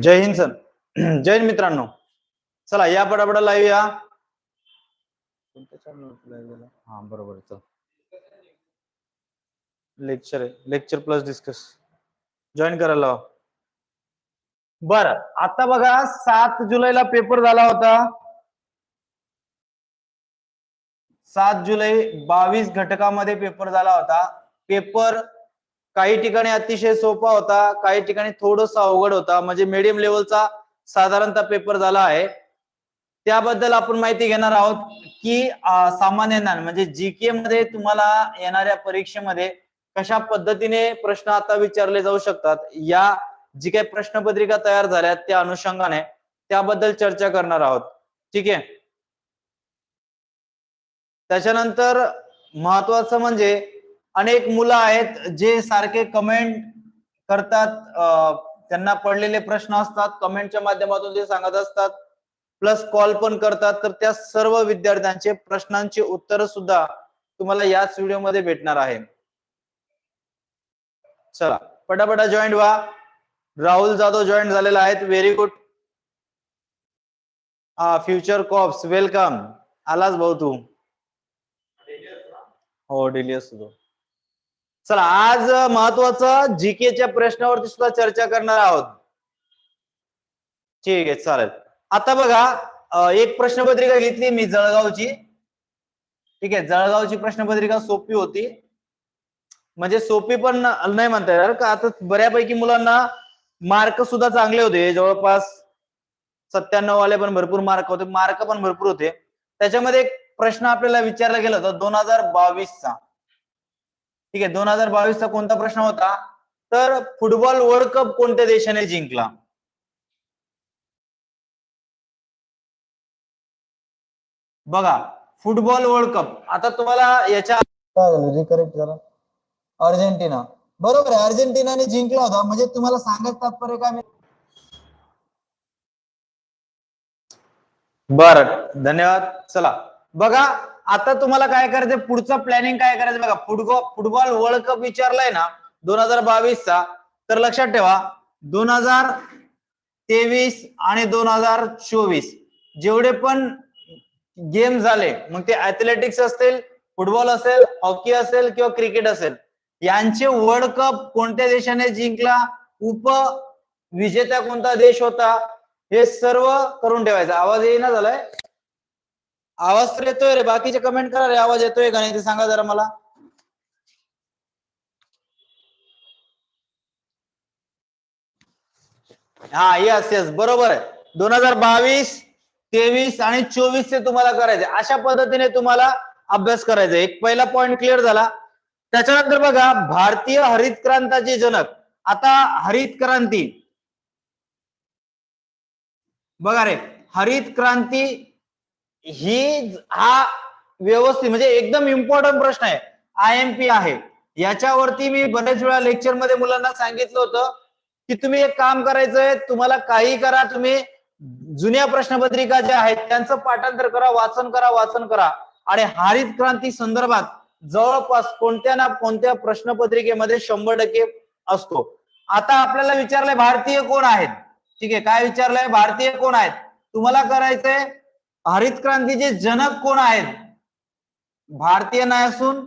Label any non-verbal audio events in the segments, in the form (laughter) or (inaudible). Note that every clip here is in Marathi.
जय हिंद सर. (clears throat) जय हिंद मित्रांनो. चला या पटापटा लाईव्ह या? हा बरोबर चल. लेक्चर आहे. लेक्चर प्लस डिस्कस जॉईन करायला लावा. बर आता बघा सात जुलैला पेपर झाला होता. सात जुलै बावीस घटकामध्ये पेपर झाला होता. पेपर काही ठिकाणी अतिशय सोपा होता काही ठिकाणी थोडासा अवघड होता. म्हणजे मीडियम लेवलचा साधारणतः पेपर झाला आहे. त्याबद्दल आपण माहिती घेणार आहोत की सामान्य ज्ञान म्हणजे जीके मध्ये तुम्हाला येणाऱ्या परीक्षेमध्ये कशा पद्धतीने प्रश्न आता विचारले जाऊ शकतात या जी काही प्रश्नपत्रिका तयार झाल्या त्या अनुषंगाने त्याबद्दल चर्चा करणार आहोत. ठीक आहे? त्याच्यानंतर महत्वाचं म्हणजे अनेक मुलं आहेत जे सारखे कमेंट करतात त्यांना पडलेले प्रश्न असतात कमेंटच्या माध्यमातून ते सांगत असतात प्लस कॉल पण करतात तर त्या सर्व विद्यार्थ्यांचे प्रश्नांची उत्तर सुद्धा तुम्हाला याच व्हिडिओमध्ये भेटणार आहे. चला पटापटा जॉईन व्हा. राहुल जाधव जॉईन झालेला आहेत. व्हेरी गुड हा फ्युचर कॉप्स वेलकम आलाच भाऊ तू. हो डेली असतो चला आज महत्वाचं जीकेच्या प्रश्नावरती सुद्धा चर्चा करणार आहोत. ठीक आहे चालेल. आता बघा एक प्रश्नपत्रिका घेतली मी जळगावची. ठीक आहे जळगावची प्रश्नपत्रिका सोपी होती. म्हणजे सोपी पण नाही म्हणता येणार का आता बऱ्यापैकी मुलांना मार्क सुद्धा चांगले होते. जवळपास सत्त्याण्णव वाले पण भरपूर मार्क होते मार्क पण भरपूर होते. त्याच्यामध्ये प्रश्न आपल्याला विचारला गेला होता दोन हजार बावीसचा. ठीक आहे दोन हजार बावीसचा कोणता प्रश्न होता? तर फुटबॉल वर्ल्ड कप कोणत्या देशाने जिंकला? बघा फुटबॉल वर्ल्ड कप. आता तुम्हाला याच्या रिकरेक्ट झाला? अर्जेंटिना. बरोबर आहे अर्जेंटिनाने जिंकला होता. म्हणजे तुम्हाला सांगत तात्पर्य काय मी बर धन्यवाद. चला. बघा आता तुम्हाला काय करायचं पुढचं प्लॅनिंग काय करायचं बघा? फुटबॉल फुटबॉल वर्ल्ड कप विचारलाय ना दोन हजार बावीसचा तर लक्षात ठेवा दोन हजार तेवीस आणि दोन हजार चोवीस जेवढे पण गेम झाले मग ते ऍथलेटिक्स असतील फुटबॉल असेल हॉकी असेल किंवा क्रिकेट असेल यांचे वर्ल्ड कप कोणत्या देशाने जिंकला? उप विजेता कोणता देश होता? हे सर्व करून ठेवायचं. आवाज येईना झालाय? आवाज तर येतोय रे बाकीचे कमेंट करा रे आवाज येतोय का नाही ते सांगा जरा मला. हा यस यस बरोबर आहे. दोन हजार बावीस तेवीस आणि चोवीस चे तुम्हाला करायचे. अशा पद्धतीने तुम्हाला अभ्यास करायचा. एक पहिला पॉइंट क्लिअर झाला. त्याच्यानंतर बघा भारतीय हरित क्रांताचे जनक. आता हरित क्रांती. बघा रे हरित क्रांती ही हा व्यवस्थित म्हणजे एकदम इम्पॉर्टंट प्रश्न आहे. आय एम पी आहे. याच्यावरती मी बऱ्याच वेळा लेक्चरमध्ये मुलांना सांगितलं होतं की तुम्ही एक काम करायचंय तुम्हाला काही करा तुम्ही जुन्या प्रश्नपत्रिका ज्या आहेत त्यांचं पाठांतर करा वाचन करा वाचन करा. आणि हरित क्रांती संदर्भात जवळपास कोणत्या ना कोणत्या प्रश्नपत्रिकेमध्ये शंभर टक्के असतो. आता आपल्याला विचारलंय भारतीय कोण आहेत? ठीक आहे काय विचारलंय? भारतीय कोण आहेत? तुम्हाला करायचंय हरित क्रांतीचे जनक कोण आहेत? भारतीय नाही असून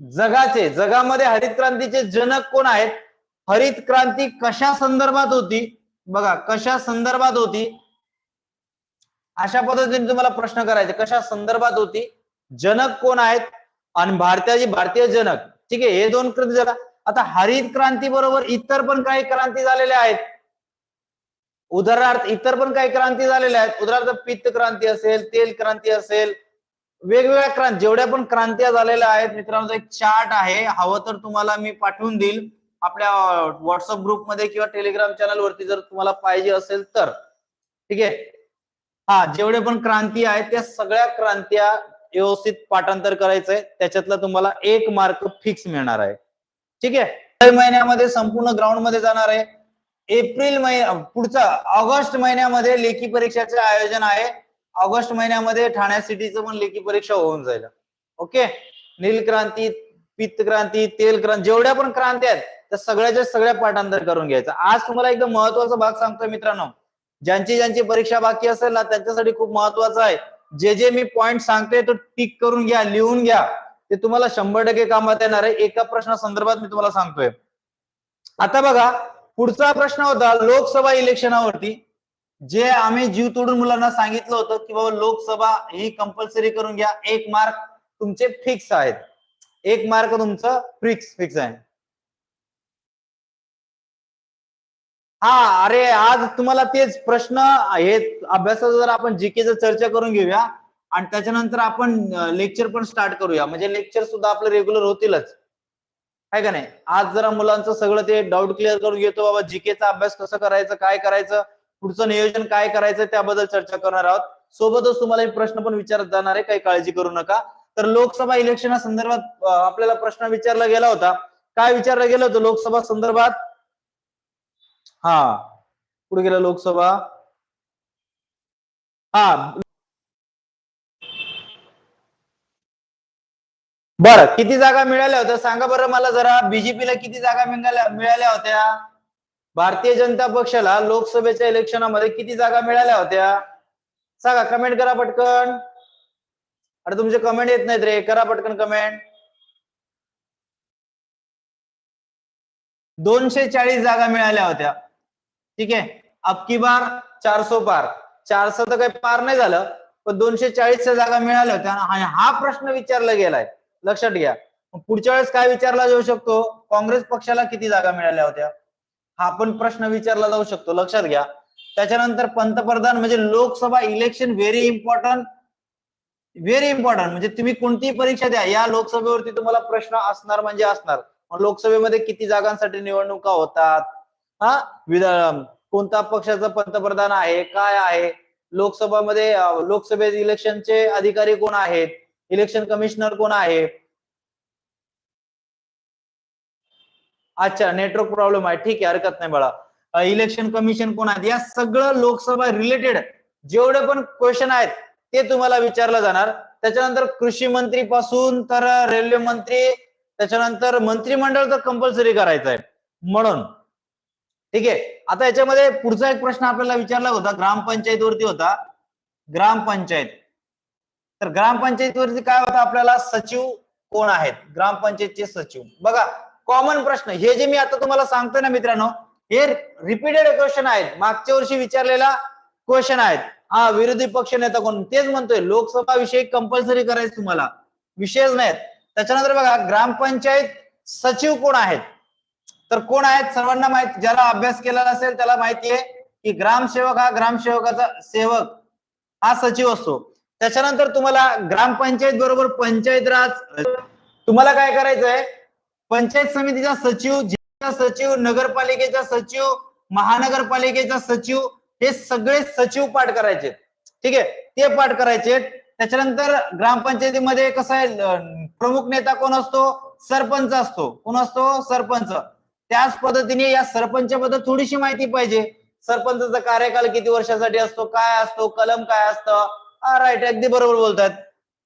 जगाचे जगामध्ये हरित क्रांतीचे जनक कोण आहेत? हरित क्रांती कशा संदर्भात होती? बघा कशा संदर्भात होती? अशा पद्धतीने तुम्हाला प्रश्न करायचे कशा संदर्भात होती? जनक कोण आहेत? आणि भारताची भारतीय जनक. ठीक आहे हे दोन क्रांती झाला आता हरित क्रांती बरोबर इतर पण काही क्रांती झालेल्या आहेत. उदाहरणार्थ इतर पण काही क्रांती झालेल्या आहेत. उदाहरणार्थ पित्त क्रांती असेल तेल क्रांती असेल वेगवेगळ्या क्रांती जेवढ्या पण क्रांत्या झालेल्या आहेत मित्रांनो एक चार्ट आहे. हवं तर तुम्हाला मी पाठवून देईल. आपल्या व्हॉट्सअप ग्रुपमध्ये किंवा टेलिग्राम चॅनलवरती जर तुम्हाला पाहिजे असेल तर. ठीक आहे? हा जेवढे पण क्रांती आहेत त्या सगळ्या क्रांत्या व्यवस्थित पाठांतर करायचंय. त्याच्यातला तुम्हाला एक मार्क फिक्स मिळणार आहे. ठीक आहे? जुलै महिन्यामध्ये संपूर्ण ग्राउंडमध्ये जाणार आहे. एप्रिल महिन्या पुढचा ऑगस्ट महिन्यामध्ये लेखी परीक्षाचे आयोजन आहे. ऑगस्ट महिन्यामध्ये ठाणे सिटीचं पण लेखी परीक्षा होऊन जाईल. ओके? नील क्रांती पित्त क्रांती तेल क्रांती जेवढ्या पण क्रांती आहेत त्या सगळ्याच्या सगळ्या पाठांतर करून घ्यायचं. आज तुम्हाला एकदम महत्त्वाचा भाग सांगतोय मित्रांनो. ज्यांची ज्यांची परीक्षा बाकी असेल ना त्यांच्यासाठी खूप महत्वाचं आहे. जे जे मी पॉइंट सांगतोय तो टिक करून घ्या लिहून घ्या. ते तुम्हाला शंभर टक्के कामात येणार आहे. एका प्रश्नासंदर्भात मी तुम्हाला सांगतोय. आता बघा पुढचा प्रश्न होता लोकसभा इलेक्शनावरती. जे आम्ही जीव तोडून मुलांना सांगितलं होतं की बाबा लोकसभा ही कंपल्सरी करून घ्या. एक मार्क तुमचे फिक्स आहेत. एक मार्क तुमचं फिक्स फिक्स आहे. हा अरे आज तुम्हाला तेच प्रश्न हे अभ्यासाचा जर आपण जीकेचं चर्चा करून घेऊया आणि त्याच्यानंतर आपण लेक्चर पण स्टार्ट करूया. म्हणजे लेक्चर सुद्धा आपलं रेग्युलर होतीलच. आहे का नाही? आज जरा मुलांचं सगळं ते डाऊट क्लिअर करून घेतो बाबा जीकेचा अभ्यास कसं करायचं काय करायचं पुढचं नियोजन काय करायचं त्याबद्दल चर्चा करणार आहोत. सोबतच तुम्हाला एक प्रश्न पण विचारत जाणार आहे काही काळजी करू नका. तर लोकसभा इलेक्शन संदर्भात आपल्याला प्रश्न विचारला गेला होता. काय विचारलं गेलं होतं लोकसभा संदर्भात? हा पुढे गेलं लोकसभा. हा बर किती जागा मिळाल्या होत्या? सांगा बरं मला जरा. बीजेपीला किती जागा मिळाल्या मिळाल्या होत्या? भारतीय जनता पक्षाला लोकसभेच्या इलेक्शनामध्ये किती जागा मिळाल्या होत्या? सांगा कमेंट करा पटकन. अरे तुमचे कमेंट येत नाहीत रे. करा पटकन कमेंट दोनशे चाळीस जागा मिळाल्या होत्या. ठीक आहे? अबकी बार चारसो पार. चारसो तर काही पार नाही झालं पण दोनशे चाळीसच्या जागा मिळाल्या होत्या. हा प्रश्न विचारला गेलाय. लक्षात घ्या. पुढच्या वेळेस काय विचारला जाऊ शकतो? काँग्रेस पक्षाला किती जागा मिळाल्या होत्या? हा पण प्रश्न विचारला जाऊ शकतो. लक्षात घ्या. त्याच्यानंतर पंतप्रधान म्हणजे Lok Sabha election very important very important म्हणजे तुम्ही कोणतीही परीक्षा द्या. या लोकसभेवरती तुम्हाला प्रश्न असणार म्हणजे असणार. लोकसभेमध्ये किती जागांसाठी निवडणुका होतात? हा? विधा कोणता पक्षाचा पंतप्रधान आहे? काय आहे? लोकसभामध्ये अं, लोकसभे इलेक्शनचे अधिकारी कोण आहेत? इलेक्शन कमिशनर कोण आहे? अच्छा नेटवर्क प्रॉब्लेम आहे. ठीक आहे हरकत नाही बाळा. इलेक्शन कमिशन कोण आहेत? या सगळं लोकसभा रिलेटेड जेवढे पण क्वेश्चन आहेत ते तुम्हाला विचारलं जाणार. त्याच्यानंतर कृषी मंत्री पासून तर रेल्वे मंत्री त्याच्यानंतर मंत्रिमंडळ तर कंपल्सरी करायचं आहे. म्हणून. ठीक आहे? आता याच्यामध्ये पुढचा एक प्रश्न आपल्याला विचारला होता ग्रामपंचायतीवरती होता. ग्रामपंचायत. तर ग्रामपंचायतीवरती काय होतं आपल्याला? सचिव कोण आहेत? ग्रामपंचायतचे सचिव. बघा कॉमन प्रश्न. हे जे मी आता तुम्हाला सांगतोय ना मित्रांनो हे रिपीटेड क्वेश्चन आहेत. मागच्या वर्षी विचारलेला क्वेश्चन आहेत. हा विरोधी पक्ष नेता कोण? तेच म्हणतोय. लोकसभा विषय कंपल्सरी करायचं तुम्हाला. विषयच नाहीत. त्याच्यानंतर बघा ग्रामपंचायत सचिव कोण आहेत? तर कोण आहेत? सर्वांना माहिती. ज्याला अभ्यास केलेला असेल त्याला माहिती आहे की ग्रामसेवक हा ग्रामसेवकाचा सेवक. हा सचिव असतो. त्याच्यानंतर तुम्हाला ग्रामपंचायत बरोबर पंचायत राज तुम्हाला काय करायचंय? पंचायत समितीचा सचिव जिल्हा सचिव नगरपालिकेचा सचिव महानगरपालिकेचा सचिव हे सगळे सचिव पाठ करायचे. ठीक आहे? ते पाठ करायचे. त्याच्यानंतर ग्रामपंचायतीमध्ये कसं आहे प्रमुख नेता कोण असतो? सरपंच असतो. कोण असतो? सरपंच. त्याच पद्धतीने या सरपंच बद्दल थोडीशी माहिती पाहिजे. सरपंचाचा कार्यकाल किती वर्षासाठी असतो? काय असतो? कलम काय असतं? राईट अगदी बरोबर बोलतात.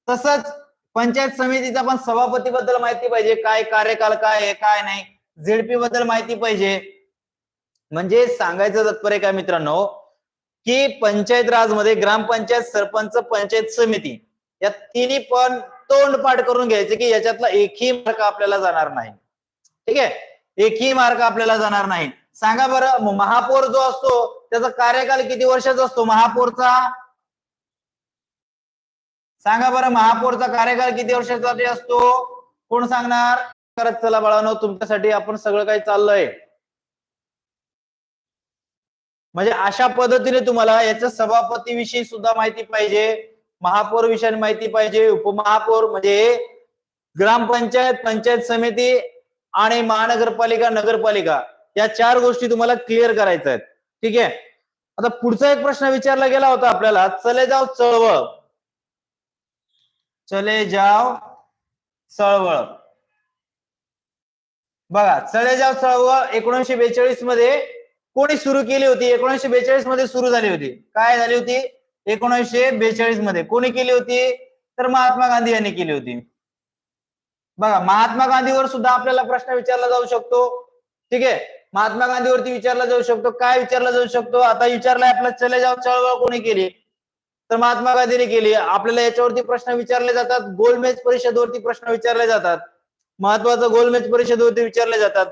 तसंच पंचायत समितीचा पण सभापती बद्दल माहिती पाहिजे. काय कार्यकाल काय आहे काय नाही झेडपी बद्दल माहिती पाहिजे. म्हणजे सांगायचं तात्पर्य काय मित्रांनो की पंचायत राजमध्ये ग्रामपंचायत सरपंच पंचायत समिती या तिन्ही पण तोंडपाठ करून घ्यायचे की याच्यातला एकही मार्क आपल्याला जाणार नाही. ठीक आहे? एकही मार्क आपल्याला जाणार नाही. सांगा बरं महापौर जो असतो त्याचा कार्यकाल किती वर्षाचा असतो? महापौरचा सांगा बरं महापौरचा कार्यकाळ किती वर्षासाठी असतो? कोण सांगणार? करत चला बाळानो तुमच्यासाठी आपण सगळं काही चाललंय. म्हणजे अशा पद्धतीने तुम्हाला याच्या सभापती विषयी सुद्धा माहिती पाहिजे महापौर विषयी माहिती पाहिजे उपमहापौर म्हणजे ग्रामपंचायत पंचायत समिती आणि महानगरपालिका नगरपालिका या चार गोष्टी तुम्हाला क्लिअर करायच्या आहेत. ठीक आहे? आता पुढचा एक प्रश्न विचारला गेला होता आपल्याला चले जाव चळवळ. चले जाव चळवळ. बघा चले जाव चळवळ एकोणीशे बेचाळीसमध्ये कोणी सुरू केली होती? एकोणीशे बेचाळीसमध्ये सुरू झाली होती. काय झाली होती? एकोणीसशे बेचाळीसमध्ये. कोणी केली होती? तर महात्मा गांधी यांनी केली होती. बघा महात्मा गांधीवर सुद्धा आपल्याला प्रश्न विचारला जाऊ शकतो. ठीक आहे? महात्मा गांधीवरती विचारला जाऊ शकतो. काय विचारला जाऊ शकतो? आता विचारलाय आपला चले जाव चळवळ कोणी केली? तर महात्मा गांधीने केली. आपल्याला याच्यावरती प्रश्न विचारले जातात. गोलमेज परिषदवरती प्रश्न विचारले जातात. महत्वाचं गोलमेज परिषदवरती विचारले जातात.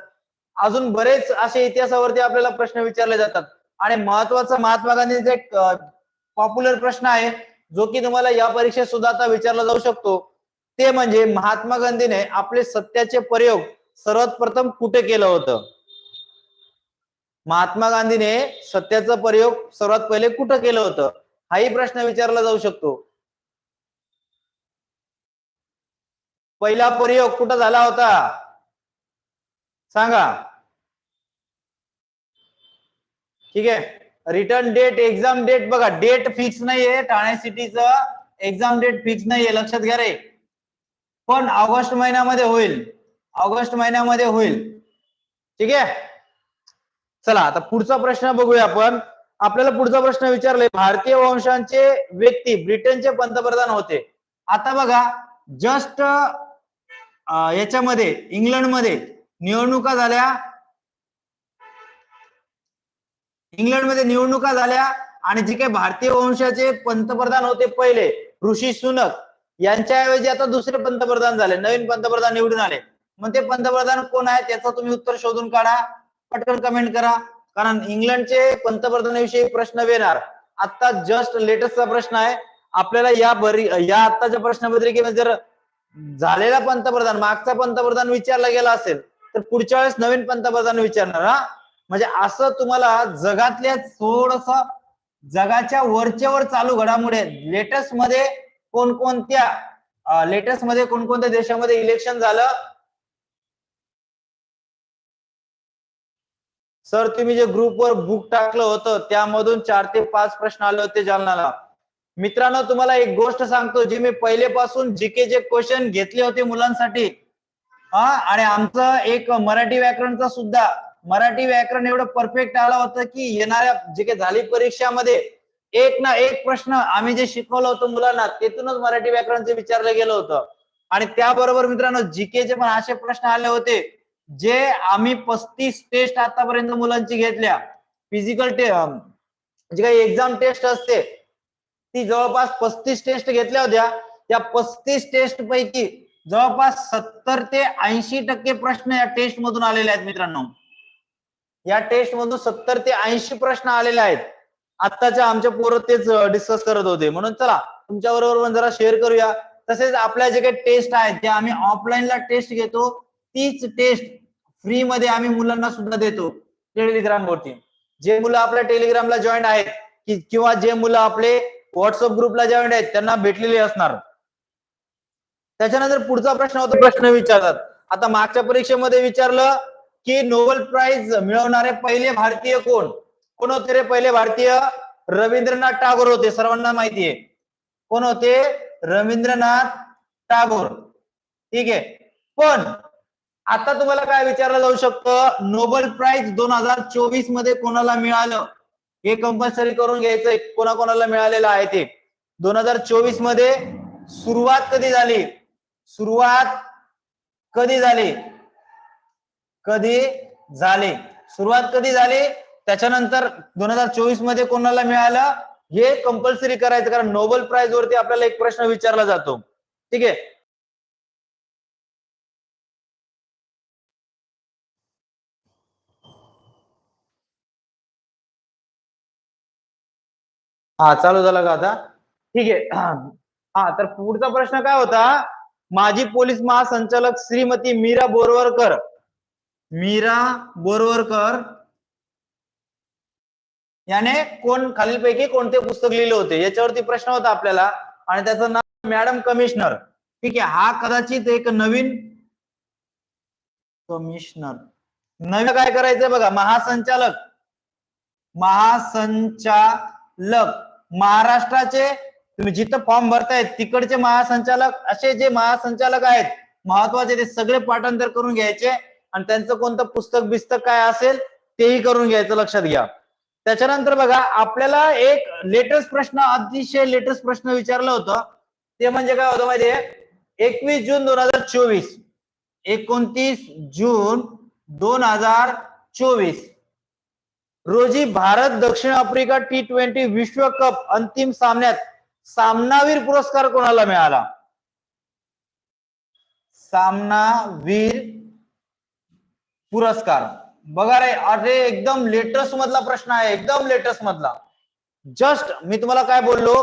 अजून बरेच असे इतिहासावरती आपल्याला प्रश्न विचारले जातात. आणि महत्त्वाचा महात्मा गांधींचा एक पॉप्युलर प्रश्न आहे जो की तुम्हाला या परीक्षेत सुद्धा आता विचारला जाऊ शकतो. ते म्हणजे महात्मा गांधीने आपले सत्याचे प्रयोग सर्वात प्रथम कुठे केलं होतं? महात्मा गांधीने सत्याचा प्रयोग सर्वात पहिले कुठं केलं होतं? हाही प्रश्न विचारला जाऊ शकतो. पहिला प्रयोग कुठं झाला होता? सांगा. ठीक आहे. रिटर्न डेट एक्झाम डेट बघा. डेट फिक्स नाहीये. ठाणे सिटीचं एक्झाम डेट फिक्स नाहीये. लक्षात घ्या रे. पण ऑगस्ट महिन्यामध्ये होईल. ऑगस्ट महिन्यामध्ये होईल. ठीक आहे? चला आता पुढचा प्रश्न बघूया आपण. आपल्याला पुढचा प्रश्न विचारलाय. भारतीय वंशांचे व्यक्ती ब्रिटनचे पंतप्रधान होते. आता बघा जस्ट याच्यामध्ये इंग्लंडमध्ये निवडणुका झाल्या. इंग्लंडमध्ये निवडणुका झाल्या आणि जे काही भारतीय वंशाचे पंतप्रधान होते पहिले ऋषी सुनक यांच्याऐवजी आता दुसरे पंतप्रधान झाले नवीन पंतप्रधान निवडून आले. मग ते पंतप्रधान कोण आहेत याचं तुम्ही उत्तर शोधून काढा. पटकन कमेंट करा. कारण इंग्लंडचे पंतप्रधानाविषयी प्रश्न येणार. आता जस्ट लेटेस्टचा प्रश्न आहे. आपल्याला या बरी या आत्ताच्या प्रश्नपत्रिकेमध्ये जर झालेला पंतप्रधान मागचा पंतप्रधान विचारला गेला असेल तर पुढच्या वेळेस नवीन पंतप्रधान विचारणार हा? म्हणजे असं तुम्हाला जगातल्या थोडस जगाच्या वरच्यावर चालू घडामोडी लेटेस्टमध्ये कोणकोणत्या लेटेस्टमध्ये कोणकोणत्या देशामध्ये इलेक्शन झालं सर तुम्ही जे ग्रुपवर बुक टाकलं होतं त्यामधून चार ते पाच प्रश्न आले होते जालनाला. मित्रांनो तुम्हाला एक गोष्ट सांगतो जे मी पहिलेपासून जीके जे क्वेश्चन घेतले होते मुलांसाठी. हा आणि आमचं एक मराठी व्याकरणचा सुद्धा मराठी व्याकरण एवढं परफेक्ट आलं होतं की येणाऱ्या जे काही झाली परीक्षामध्ये एक ना एक प्रश्न आम्ही जे शिकवलं होतं मुलांना तेथूनच मराठी व्याकरणचे विचारलं गेलं होतं. आणि त्याबरोबर मित्रांनो जीकेचे पण असे प्रश्न आले होते जे आम्ही पस्तीस टेस्ट आतापर्यंत मुलांची घेतल्या. फिजिकल टे जी काही एक्झाम टेस्ट असते ती जवळपास पस्तीस टेस्ट घेतल्या होत्या. त्या पस्तीस टेस्ट पैकी जवळपास सत्तर ते ऐंशी टक्के प्रश्न या टेस्ट मधून आलेले आहेत मित्रांनो. या टेस्ट मधून सत्तर ते ऐंशी प्रश्न आलेले आहेत. आत्ताच्या आमच्या पोरं तेच डिस्कस करत होते. म्हणून चला तुमच्या बरोबर पण जरा शेअर करूया. तसेच आपल्या जे काही टेस्ट आहेत ते आम्ही ऑफलाईनला टेस्ट घेतो. तीच टेस्ट फ्री मध्ये आम्ही मुलांना सुद्धा देतो टेलिग्राम वरती. जे मुलं आपल्या टेलिग्रामला जॉईन आहेत कि किंवा जे मुलं आपले व्हॉट्सअप ग्रुपला जॉईन आहेत त्यांना भेटलेले असणार. त्याच्यानंतर पुढचा प्रश्न होता प्रश्न विचारतात. आता मागच्या परीक्षेमध्ये विचारलं की नोबेल प्राइज मिळवणारे पहिले भारतीय कोण? कोण होते रे पहिले भारतीय? रवींद्रनाथ टागोर होते सर्वांना माहिती आहे. कोण होते? रवींद्रनाथ टागोर. ठीक आहे. पण आता तुम्हाला काय विचारलं जाऊ शकतं? नोबेल प्राइज दोन हजार चोवीसमध्ये कोणाला मिळालं? हे कंपल्सरी करून घ्यायचंय. कोणाकोणाला मिळालेलं आहे ते? दोन हजार चोवीसमध्ये सुरुवात कधी झाली? सुरुवात कधी झाली? कधी झाली? सुरुवात कधी झाली? त्याच्यानंतर दोन हजार चोवीसमध्ये कोणाला मिळालं? हे कंपल्सरी करायचं कारण नोबेल प्राइज वरती आपल्याला एक प्रश्न विचारला जातो. ठीक आहे? हा चालू झाला का आता? ठीक आहे. हा तर पुढचा प्रश्न काय होता? माजी पोलीस महासंचालक श्रीमती मीरा बोरवरकर. मीरा बोरवरकर. याने कोण खालीलपैकी कोणते पुस्तक लिहिले होते? याच्यावरती प्रश्न होता आपल्याला. आणि त्याचं नाव मॅडम कमिशनर. ठीक आहे हा कदाचित एक नवीन कमिशनर. नवीन काय करायचंय बघा महासंचालक. महासंचालक. महाराष्ट्राचे तुम्ही जिथं फॉर्म भरतायत तिकडचे महासंचालक असे जे महासंचालक आहेत महत्त्वाचे ते सगळे पाठांतर करून घ्यायचे. आणि त्यांचं कोणतं पुस्तक बिस्तक काय असेल तेही करून घ्यायचं लक्षात घ्या. त्याच्यानंतर बघा आपल्याला एक लेटेस्ट प्रश्न अतिशय लेटेस्ट प्रश्न विचारलं होतं. ते म्हणजे काय होतं माहितीये? एकवीस जून दोन हजार चोवीस. एकोणतीस जून दोन हजार चोवीस. रोजी भारत दक्षिण आफ्रिका टी ट्वेंटी विश्वकप अंतिम सामन्यात सामनावीर पुरस्कार कोणाला मिळाला? सामनावीर पुरस्कार. बघा रे अरे एकदम लेटेस्ट मधला प्रश्न आहे एकदम लेटेस्ट मधला. जस्ट मी तुम्हाला काय बोललो?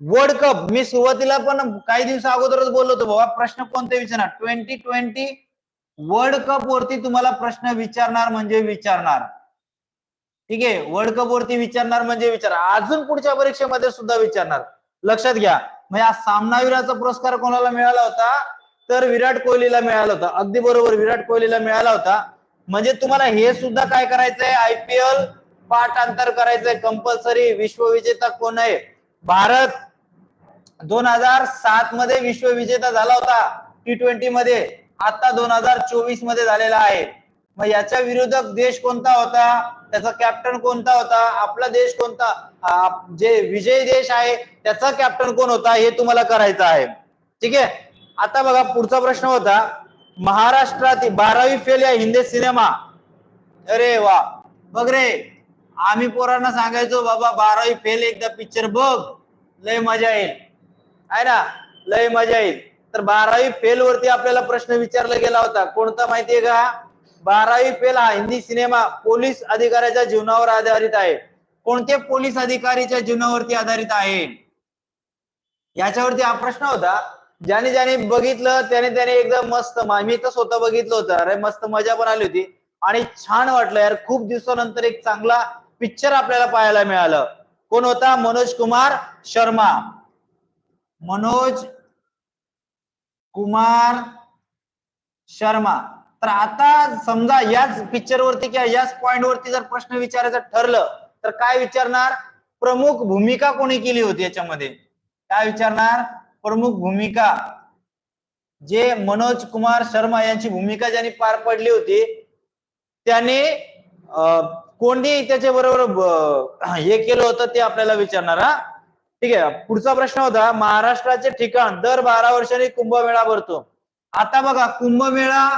वर्ल्ड कप मी सुरुवातीला पण काही दिवस अगोदरच बोललो होतो बाबा प्रश्न कोणते विचारणार? ट्वेंटी ट्वेंटी वर्ल्ड कप वरती तुम्हाला प्रश्न विचारणार म्हणजे विचारणार. ठीक आहे वर्ल्ड कप वरती विचारणार म्हणजे विचार. अजून पुढच्या परीक्षेमध्ये सुद्धा विचारणार. लक्षात घ्या. मग या सामनावीराचा पुरस्कार कोणाला मिळाला होता? तर विराट कोहलीला मिळाला होता. अगदी बरोबर विराट कोहलीला मिळाला होता. म्हणजे तुम्हाला हे सुद्धा काय करायचंय? आयपीएल पाठांतर करायचंय. कंपल्सरी विश्वविजेता कोण आहे? भारत दोन हजार सात मध्ये विश्वविजेता झाला होता. टी ट्वेंटी मध्ये. आता दोन हजार चोवीसमध्ये झालेला आहे. मग याच्या विरोधक देश कोणता होता? त्याचा कॅप्टन कोणता होता? आपला देश कोणता? जे विजयी देश आहे त्याचा कॅप्टन कोण होता? हे तुम्हाला करायचं आहे. ठीक आहे? आता बघा पुढचा प्रश्न होता. महाराष्ट्रातील बारावी फेल या हिंदी सिनेमा अरे वा. बघ रे. आम्ही पोरांना सांगायचो बाबा बारावी फेल एकदा पिक्चर बघ. लय मजा येईल. आहे ना? लय मजा येईल. तर बारावी फेल वरती आपल्याला प्रश्न विचारला गेला होता. कोणता माहितीये का? बारावी फेल हा हिंदी सिनेमा पोलीस अधिकाऱ्याच्या जीवनावर आधारित आहे. कोणते पोलीस अधिकारीच्या जीवनावरती आधारित आहे? याच्यावरती हा प्रश्न होता. ज्याने ज्याने बघितलं त्याने त्याने एकदम मस्त मी तर स्वतः बघितलं होतं. अरे मस्त मजा पण आली होती. आणि छान वाटलं यार. खूप दिवसानंतर एक चांगला पिक्चर आपल्याला पाहायला मिळालं. कोण होता? मनोज कुमार शर्मा. मनोज कुमार शर्मा. तर आता समजा याच पिक्चर वरती किंवा याच पॉइंट वरती जर प्रश्न विचारायचं ठरलं तर काय विचारणार? प्रमुख भूमिका कोणी केली होती याच्यामध्ये? काय विचारणार? प्रमुख भूमिका. जे मनोज कुमार शर्मा यांची भूमिका ज्यांनी पार पडली होती त्याने कोणी त्याच्या बरोबर हे केलं होतं ते आपल्याला विचारणार हा? ठीक आहे. पुढचा प्रश्न होता महाराष्ट्राचे ठिकाण दर बारा वर्षांनी कुंभमेळा भरतो. आता बघा कुंभमेळा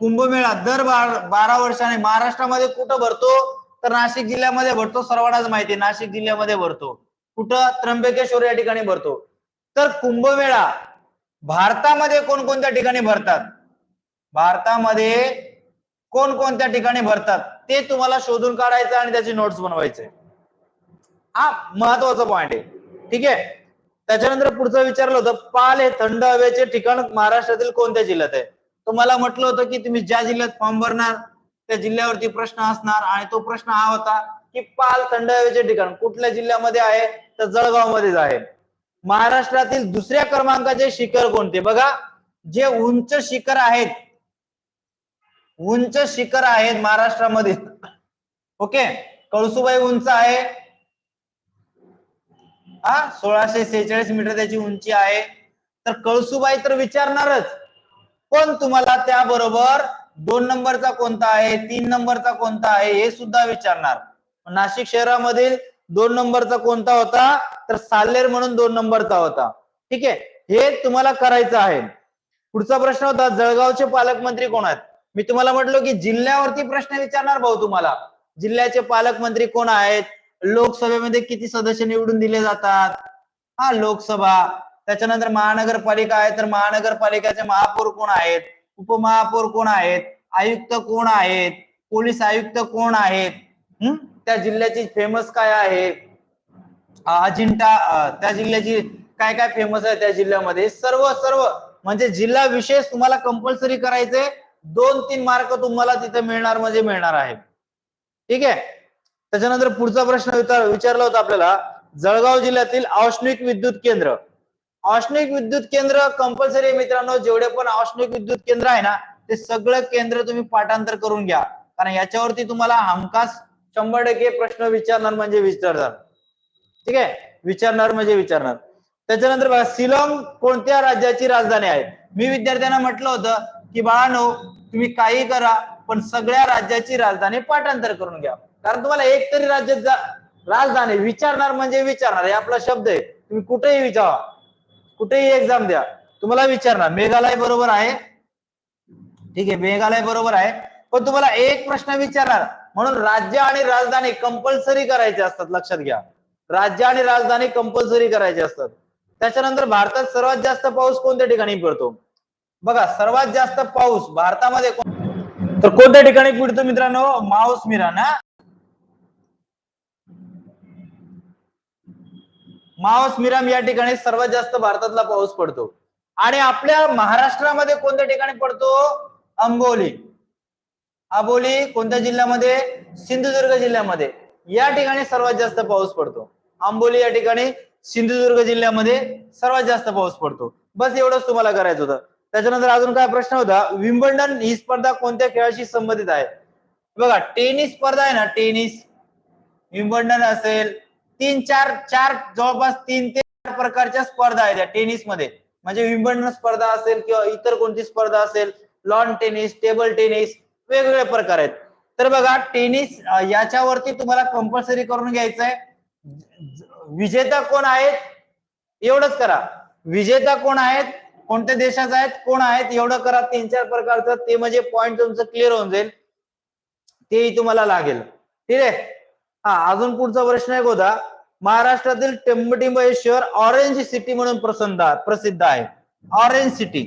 कुंभमेळा दर बार- बारा वर्षाने महाराष्ट्रामध्ये कुठं भरतो? तर नाशिक जिल्ह्यामध्ये भरतो सर्वांनाच माहिती आहे नाशिक जिल्ह्यामध्ये भरतो. कुठं? त्र्यंबकेश्वर या ठिकाणी भरतो. तर कुंभमेळा भारतामध्ये कोणकोणत्या ठिकाणी भरतात? भारतामध्ये कोणकोणत्या ठिकाणी भरतात? ते तुम्हाला शोधून काढायचं आणि त्याची नोट्स बनवायचे. हा महत्त्वाचा पॉइंट आहे. ठीक आहे? त्याच्यानंतर पुढचं विचारलं होतं पाल हे थंड हवेचे ठिकाण महाराष्ट्रातील कोणत्या जिल्ह्यात आहे? तुम्हाला म्हटलं होतं की तुम्ही ज्या जिल्ह्यात फॉर्म भरणार त्या जिल्ह्यावरती प्रश्न असणार आणि तो प्रश्न हा होता की पाल थंड हवेचे ठिकाण कुठल्या जिल्ह्यामध्ये आहे तर जळगाव मध्येच आहे. महाराष्ट्रातील दुसऱ्या क्रमांकाचे शिखर कोणते? बघा जे उंच शिखर आहेत उंच शिखर आहेत महाराष्ट्रामध्ये. ओके? कळसुबाई उंच आहे. हा सोळाशे सेहेचाळीस मीटर त्याची उंची आहे. तर कळसुबाई तर विचारणारच. पण तुम्हाला त्याबरोबर दोन नंबरचा कोणता आहे तीन नंबरचा कोणता आहे हे सुद्धा विचारणार. नाशिक शहरामधील दोन नंबरचा कोणता होता तर सालेर म्हणून दोन नंबरचा होता. ठीक आहे? हे तुम्हाला करायचं आहे. पुढचा प्रश्न होता जळगावचे पालकमंत्री कोण आहेत? मी तुम्हाला म्हटलो की जिल्ह्यावरती प्रश्न विचारणार भाऊ तुम्हाला. जिल्ह्याचे पालकमंत्री कोण आहेत? लोकसभेमध्ये किती सदस्य निवडून दिले जातात? हा लोकसभा. त्याच्यानंतर महानगरपालिका आहे तर महानगरपालिकेचे महापौर कोण आहेत? उपमहापौर कोण आहेत? आयुक्त कोण आहेत? पोलीस आयुक्त कोण आहेत? हम्म? त्या जिल्ह्याची फेमस काय आहे? अजिंठा त्या जिल्ह्याची काय काय फेमस आहे त्या जिल्ह्यामध्ये? सर्व सर्व. म्हणजे जिल्हा विशेष तुम्हाला कंपल्सरी करायचे दोन तीन मार्क तुम्हाला तिथे मिळणार म्हणजे मिळणार आहे. ठीक आहे? त्याच्यानंतर पुढचा प्रश्न विचारला होता आपल्याला जळगाव जिल्ह्यातील औष्णिक विद्युत केंद्र. औष्णिक विद्युत केंद्र कंपल्सरी मित्रांनो. जेवढे पण औष्णिक विद्युत केंद्र आहे ना ते सगळं केंद्र तुम्ही पाठांतर करून घ्या. कारण याच्यावरती तुम्हाला हमखास शंभर टक्के प्रश्न विचारणार म्हणजे विचारणार. ठीक आहे? विचारणार म्हणजे विचारणार. त्याच्यानंतर बघा सिलॉंग कोणत्या राज्याची राजधानी आहे? मी विद्यार्थ्यांना म्हटलं होतं की बाळानो तुम्ही काही करा पण सगळ्या राज्याची राजधानी पाठांतर करून घ्या. कारण तुम्हाला एक तरी राज्यात जा राजधानी विचारणार म्हणजे विचारणार. हे आपला शब्द आहे. तुम्ही कुठेही विचारा. कुठेही एक्झाम द्या. तुम्हाला विचारणार मेघालय बरोबर आहे? ठीक आहे मेघालय बरोबर आहे. पण तुम्हाला एक प्रश्न विचारणार म्हणून राज्य आणि राजधानी कंपल्सरी करायचे असतात लक्षात घ्या. राज्य आणि राजधानी कंपल्सरी करायचे असतात. त्याच्यानंतर भारतात सर्वात जास्त पाऊस कोणत्या ठिकाणी पडतो? बघा सर्वात जास्त पाऊस भारतामध्ये कोण- तर कोणत्या ठिकाणी पडतो मित्रांनो? माऊस मिरा ना मावस मिराम या ठिकाणी सर्वात जास्त भारतातला पाऊस पडतो. आणि आपल्या महाराष्ट्रामध्ये कोणत्या ठिकाणी पडतो? अंबोली. अबोली कोणत्या जिल्ह्यामध्ये? सिंधुदुर्ग जिल्ह्यामध्ये. या ठिकाणी सर्वात जास्त पाऊस पडतो. आंबोली या ठिकाणी सिंधुदुर्ग जिल्ह्यामध्ये सर्वात जास्त पाऊस पडतो. बस एवढंच तुम्हाला करायचं होतं. त्याच्यानंतर अजून काय प्रश्न होता? विम्बल्डन ही स्पर्धा कोणत्या खेळाशी संबंधित आहे? बघा टेनिस स्पर्धा आहे ना टेनिस. विम्बल्डन असेल तीन चार चार जवळपास तीन ते चार प्रकारच्या स्पर्धा आहेत या टेनिसमध्ये म्हणजे विम्बल्डन स्पर्धा असेल किंवा इतर कोणती स्पर्धा असेल लॉन टेनिस टेबल टेनिस वेगवेगळे प्रकार आहेत. तर बघा टेनिस याच्यावरती तुम्हाला कंपल्सरी करून घ्यायचं आहे विजेता कोण आहेत? एवढंच करा. विजेता कोण आहेत? कोणत्या देशाचा आहेत? कोण आहेत? एवढं करा. तीन चार प्रकारचं ते म्हणजे पॉईंट तुमचं क्लिअर होऊन जाईल. तेही तुम्हाला लागेल. ठीक आहे? हा अजून पुढचा प्रश्न आहे गोदा. महाराष्ट्रातील टेंबटिंब हे शहर ऑरेंज सिटी म्हणून प्रसिद्ध प्रसिद्ध आहे. ऑरेंज सिटी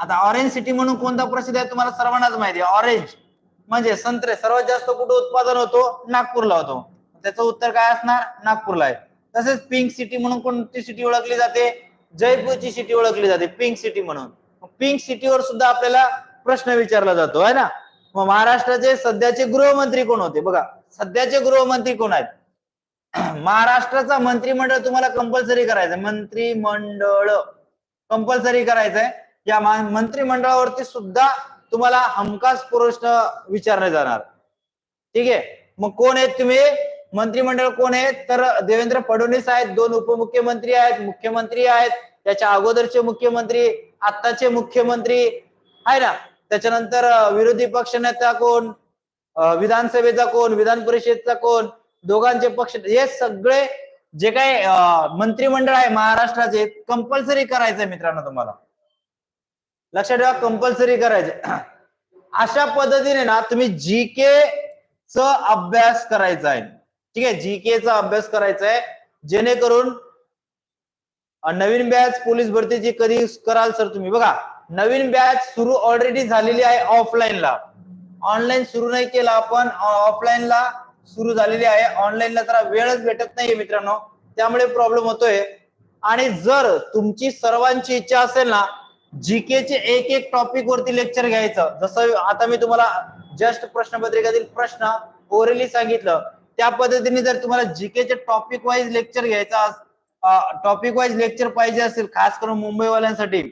आता ऑरेंज सिटी म्हणून कोणता प्रसिद्ध आहे तुम्हाला सर्वांनाच माहिती आहे. ऑरेंज म्हणजे संत्रे. सर्वात जास्त कुठे उत्पादन होतो? नागपूरला होतो. त्याचं उत्तर काय असणार? नागपूरला आहे. तसेच पिंक सिटी म्हणून कोणती सिटी ओळखली जाते? जयपूरची सिटी ओळखली जाते पिंक सिटी म्हणून. पिंक सिटीवर सुद्धा आपल्याला प्रश्न विचारला जातो आहे ना? मग महाराष्ट्राचे सध्याचे गृहमंत्री कोण होते? बघा सध्याचे गृहमंत्री कोण आहेत? (clears throat) महाराष्ट्राचा मंत्रिमंडळ तुम्हाला कंपल्सरी करायचं मंत्रिमंडळ. कंपल्सरी करायचंय. या मंत्रिमंडळावरती सुद्धा तुम्हाला हमखास प्रश्न विचारले जाणार. ठीक आहे? मग कोण आहेत तुम्ही? मंत्रिमंडळ कोण आहेत तर देवेंद्र फडणवीस आहेत. दोन उपमुख्यमंत्री आहेत. मुख्यमंत्री आहेत. त्याच्या अगोदरचे मुख्यमंत्री आत्ताचे मुख्यमंत्री. आहे ना? त्याच्यानंतर विरोधी पक्षनेता कोण? विधानसभेचा कोण? विधान परिषदचा कोण? दोघांचे पक्ष हे सगळे जे काही मंत्रिमंडळ आहे महाराष्ट्राचे कंपल्सरी करायचंय मित्रांनो तुम्हाला. लक्षात ठेवा कंपल्सरी करायचे (clears throat) अशा पद्धतीने ना तुम्ही जी के च अभ्यास करायचा आहे. ठीक आहे जी के चा अभ्यास करायचा आहे. जेणेकरून नवीन बॅच पोलीस भरतीची कधी कराल सर तुम्ही? बघा नवीन बॅच सुरू ऑलरेडी झालेली आहे ऑफलाईनला ऑनलाईन सुरू नाही केला आपण ऑफलाईनला सुरू झालेली आहे. ऑनलाईनला जरा वेळच भेटत नाहीये मित्रांनो. त्यामुळे प्रॉब्लेम होतोय. आणि जर तुमची सर्वांची इच्छा असेल ना जीके चे एक एक टॉपिक वरती लेक्चर घ्यायचं. जसं आता मी तुम्हाला जस्ट प्रश्नपत्रिकेतील प्रश्न ओरली सांगितलं. त्या पद्धतीने जर तुम्हाला जीके चे टॉपिक वाईज लेक्चर घ्यायचं टॉपिक वाईज लेक्चर पाहिजे असेल खास करून मुंबईवाल्यांसाठी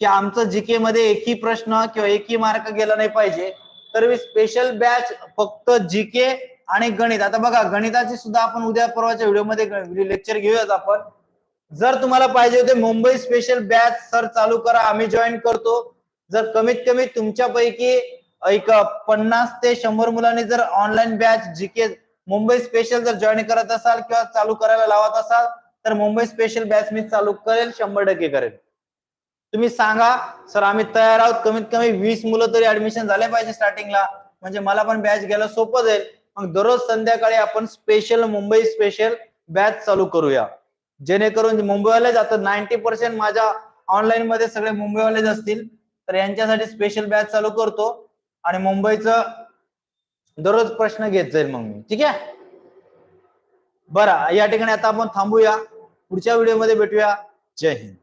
की आमचं जीके मध्ये एकही प्रश्न किंवा एकही मार्क गेला नाही पाहिजे. तर मी स्पेशल बॅच फक्त जीके आणि गणित. आता बघा गणिताची सुद्धा आपण उद्या परवाच्या व्हिडिओमध्ये लेक्चर घेऊयात आपण. जर तुम्हाला पाहिजे होते मुंबई स्पेशल बॅच सर चालू करा. आम्ही जॉईन करतो. जर कमीत कमी तुमच्यापैकी एक पन्नास ते शंभर मुलांनी जर online batch GK Mumbai special जर जॉईन करत असाल किंवा चालू करायला लावत असाल तर मुंबई स्पेशल बॅच मी चालू करेल शंभर टक्के करेल. तुम्ही सांगा सर आम्ही तयार आहोत. कमीत कमी वीस मुलं तरी ऍडमिशन झाले पाहिजे स्टार्टिंगला म्हणजे मला पण बॅच घ्यायला सोपं जाईल. मग दररोज संध्याकाळी आपण स्पेशल मुंबई स्पेशल बॅच चालू करूया. जेणेकरून मुंबईवालेच आता नाईन्टी पर्सेंट माझ्या ऑनलाईन मध्ये सगळे मुंबईवालेच असतील. तर यांच्यासाठी स्पेशल बॅच चालू करतो. आणि मुंबईचं दररोज प्रश्न घेत जाईल मग मी. ठीक आहे? बरं या ठिकाणी आता आपण थांबूया. पुढच्या व्हिडिओमध्ये भेटूया. जय हिंद.